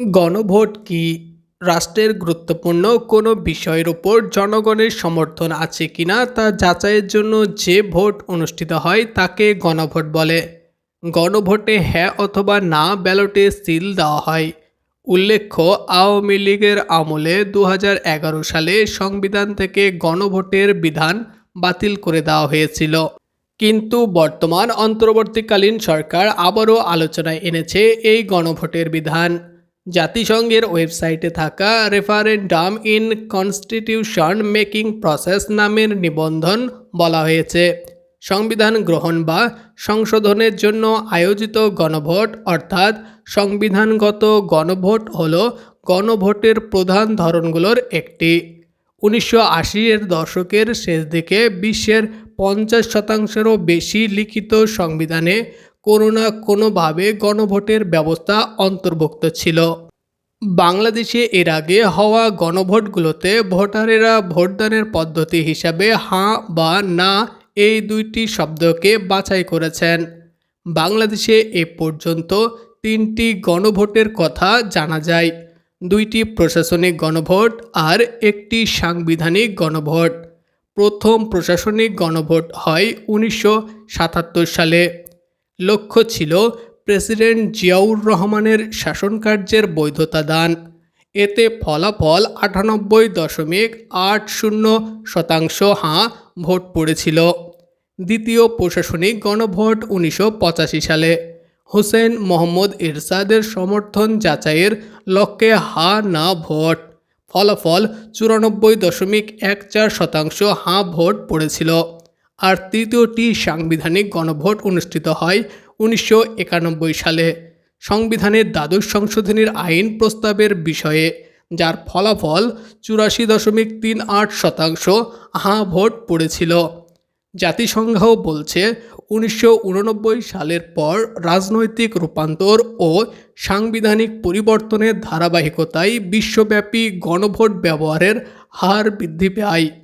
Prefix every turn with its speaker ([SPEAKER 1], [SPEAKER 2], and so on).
[SPEAKER 1] গণভোট কি? রাষ্ট্রের গুরুত্বপূর্ণ কোনো বিষয়ের উপর জনগণের সমর্থন আছে কিনা তা যাচাইয়ের জন্য যে ভোট অনুষ্ঠিত হয় তাকে গণভোট বলে। গণভোটে হ্যাঁ অথবা না ব্যালটে সিল দেওয়া হয়। উল্লেখ্য, আওয়ামী লীগের আমলে দু হাজার এগারো সালে সংবিধান থেকে গণভোটের বিধান বাতিল করে দেওয়া হয়েছিল। কিন্তু বর্তমান অন্তর্বর্তীকালীন সরকার আবারও আলোচনায় এনেছে এই গণভোটের বিধান। জাতিসংঘের ওয়েবসাইটে থাকা referendum in constitution making process নামের নিবন্ধন বলা হয়েছে। সংবিধান গ্রহণ বা সংশোধনের জন্য আয়োজিত গণভোট, অর্থাৎ সংবিধানগত গণভোট হল গণভোটের প্রধান ধরনগুলোর একটি। উনিশশো এর দশকের শেষ দিকে বিশ্বের পঞ্চাশ শতাংশেরও বেশি লিখিত সংবিধানে কোনো না কোনোভাবে গণভোটের ব্যবস্থা অন্তর্ভুক্ত ছিল। বাংলাদেশে এর আগে হওয়া গণভোটগুলোতে ভোটারেরা ভোটদানের পদ্ধতি হিসাবে হাঁ বা না এই দুইটি শব্দকে বাছাই করেছেন। বাংলাদেশে এ পর্যন্ত তিনটি গণভোটের কথা জানা যায়। দুইটি প্রশাসনিক গণভোট আর একটি সাংবিধানিক গণভোট। প্রথম প্রশাসনিক গণভোট হয় উনিশশো সাতাত্তর সালে। লক্ষ্য ছিল প্রেসিডেন্ট জিয়াউর রহমানের শাসনকার্যের বৈধতা দান। এতে ফলাফল আটানব্বই দশমিক আট শূন্য শতাংশ, হাঁ, ভোট পড়েছিল। দ্বিতীয় প্রশাসনিক গণভোট উনিশশো পঁচাশি সালে। হোসেন মোহাম্মদ এরশাদের সমর্থন যাচাইয়ের লক্ষ্যে হা না ভোট। ফলাফল চুরানব্বই দশমিক এক চার শতাংশ, হাঁ, ভোট পড়েছিল। আর তৃতীয়টি সাংবিধানিক গণভোট অনুষ্ঠিত হয় উনিশশো একানব্বই সালে। সংবিধানের দ্বাদশ সংশোধনীর আইন প্রস্তাবের বিষয়ে, যার ফলাফল চুরাশি দশমিক তিন আট শতাংশ হাঁ ভোট পড়েছিল। জাতিসংঘও বলছে, উনিশশো উননব্বই সালের পর রাজনৈতিক রূপান্তর ও সাংবিধানিক পরিবর্তনের ধারাবাহিকতায় বিশ্বব্যাপী গণভোট ব্যবহারের হার বৃদ্ধি পায়।